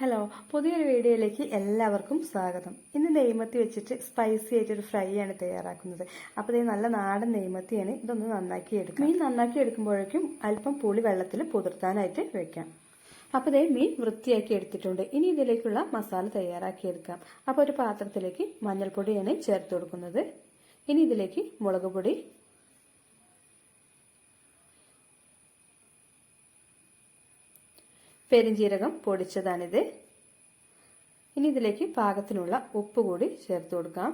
Hello പുതിയൊരു വീഡിയോയിലേക്ക് എല്ലാവർക്കും സ്വാഗതം. ഇന്ന് നെയ്മത്തി വെച്ചിട്ട് സ്പൈസി ആയിട്ടൊരു ഫ്രൈ ആണ് തയ്യാറാക്കുന്നത്. അപ്പോൾ ഇത് നല്ല നാടൻ നെയ്മത്തിയാണ്. ഇതൊന്ന് നന്നാക്കി എടുക്കും. മീൻ നന്നാക്കി എടുക്കുമ്പോഴേക്കും അല്പം പുളി വെള്ളത്തിൽ പുതിർത്താനായിട്ട് വെക്കാം. അപ്പോൾ ഇതേ മീൻ വൃത്തിയാക്കി എടുത്തിട്ടുണ്ട്. ഇനി ഇതിലേക്കുള്ള മസാല തയ്യാറാക്കി എടുക്കാം. അപ്പോൾ ഒരു പാത്രത്തിലേക്ക് മഞ്ഞൾപ്പൊടിയാണ് ചേർത്ത് കൊടുക്കുന്നത്. ഇനി ഇതിലേക്ക് മുളക് പൊടി പെരിഞ്ജീരകം പൊടിച്ചതാണിത്. ഇനി ഇതിലേക്ക് പാകത്തിനുള്ള ഉപ്പ് കൂടി ചേർത്ത് കൊടുക്കാം.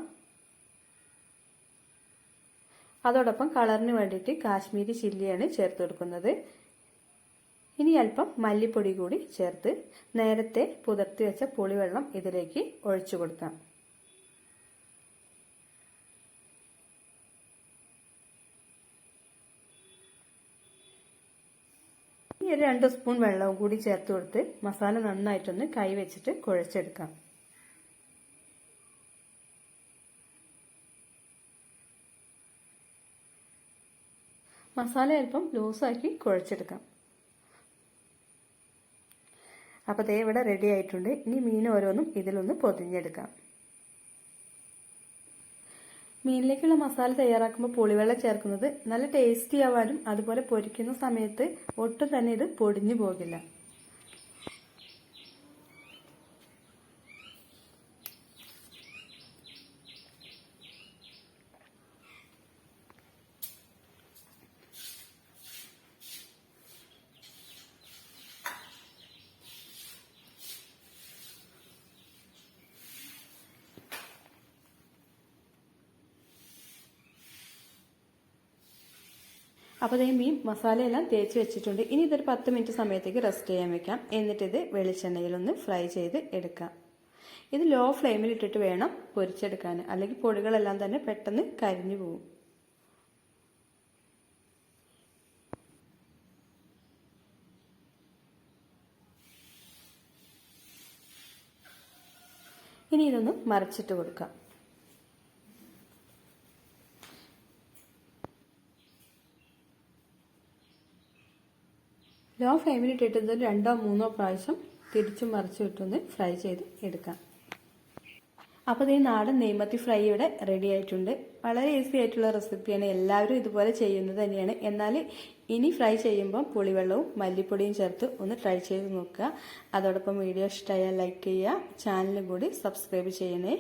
അതോടൊപ്പം കളറിന് വേണ്ടിയിട്ട് കാശ്മീരി ചില്ലിയാണ് ചേർത്ത് കൊടുക്കുന്നത്. ഇനി അല്പം മല്ലിപ്പൊടി കൂടി ചേർത്ത് നേരത്തെ പുതർത്തി വെച്ച പുളിവെള്ളം ഇതിലേക്ക് ഒഴിച്ചു കൊടുക്കാം. ഒരു രണ്ട് സ്പൂൺ വെള്ളവും കൂടി ചേർത്ത് കൊടുത്ത് മസാല നന്നായിട്ടൊന്ന് കൈ വെച്ചിട്ട് കുഴച്ചെടുക്കാം. മസാല അല്പം ലൂസാക്കി കുഴച്ചെടുക്കാം. അപ്പോൾ ദേ ഇവിടെ റെഡി ആയിട്ടുണ്ട്. ഇനി മീൻ ഓരോന്നും ഇതിലൊന്ന് പൊതിഞ്ഞെടുക്കാം. മീനിലേക്കുള്ള മസാല തയ്യാറാക്കുമ്പോൾ പുളിവെള്ളം ചേർക്കുന്നത് നല്ല ടേസ്റ്റി ആവാനും അതുപോലെ പൊരിക്കുന്ന സമയത്ത് ഒട്ടും തന്നെ ഇത് പൊടിഞ്ഞു പോകില്ല. അപ്പോൾ ഇതേ മീൻ മസാലയെല്ലാം തേച്ച് വെച്ചിട്ടുണ്ട്. ഇനി ഇതൊരു പത്ത് മിനിറ്റ് സമയത്തേക്ക് റെസ്റ്റ് ചെയ്യാൻ വെക്കാം. എന്നിട്ട് ഇത് വെളിച്ചെണ്ണയിലൊന്ന് ഫ്രൈ ചെയ്ത് എടുക്കാം. ഇത് ലോ ഫ്ലെയിമിൽ ഇട്ടിട്ട് വേണം പൊരിച്ചെടുക്കാൻ. അല്ലെങ്കിൽ പൊടികളെല്ലാം തന്നെ പെട്ടെന്ന് കരിഞ്ഞു പോകും ഇനി ഇതൊന്ന് മറിച്ചിട്ട് കൊടുക്കാം. ലോ ഫ്ലെയിമിൽ ഇട്ടിട്ട് രണ്ടോ മൂന്നോ പ്രാവശ്യം തിരിച്ചും മറിച്ച് ഇട്ടൊന്ന് ഫ്രൈ ചെയ്ത് എടുക്കാം. അപ്പോൾ ഈ നാടൻ നെയ്മത്തി ഫ്രൈ ഇവിടെ റെഡി ആയിട്ടുണ്ട്. വളരെ ഈസി ആയിട്ടുള്ള റെസിപ്പിയാണ് എല്ലാവരും ഇതുപോലെ ചെയ്യുന്നത് തന്നെയാണ്. എന്നാൽ ഇനി ഫ്രൈ ചെയ്യുമ്പം പുളിവെള്ളവും മല്ലിപ്പൊടിയും ചേർത്ത് ഒന്ന് ട്രൈ ചെയ്ത് നോക്കുക. അതോടൊപ്പം വീഡിയോ ഇഷ്ടമായാൽ ലൈക്ക് ചെയ്യുക. ചാനലും കൂടി സബ്സ്ക്രൈബ് ചെയ്യണേ.